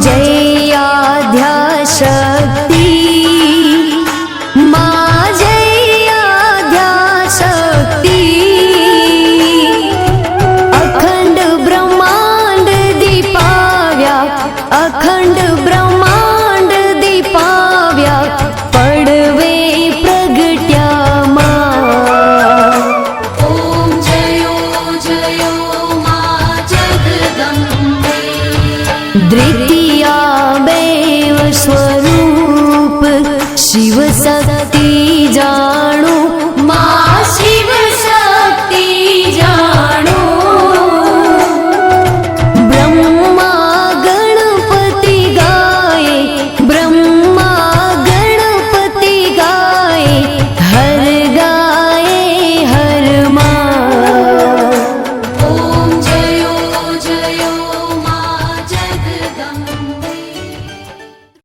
जयाध्या शक्ति जयाध्या शक्ति अखण्ड ब्रह्माण्ड दीपाव्या। अखण्ड ब्रह्म द्वितीयावेव स्वरूप देवस्वरूप शिवसदतीजा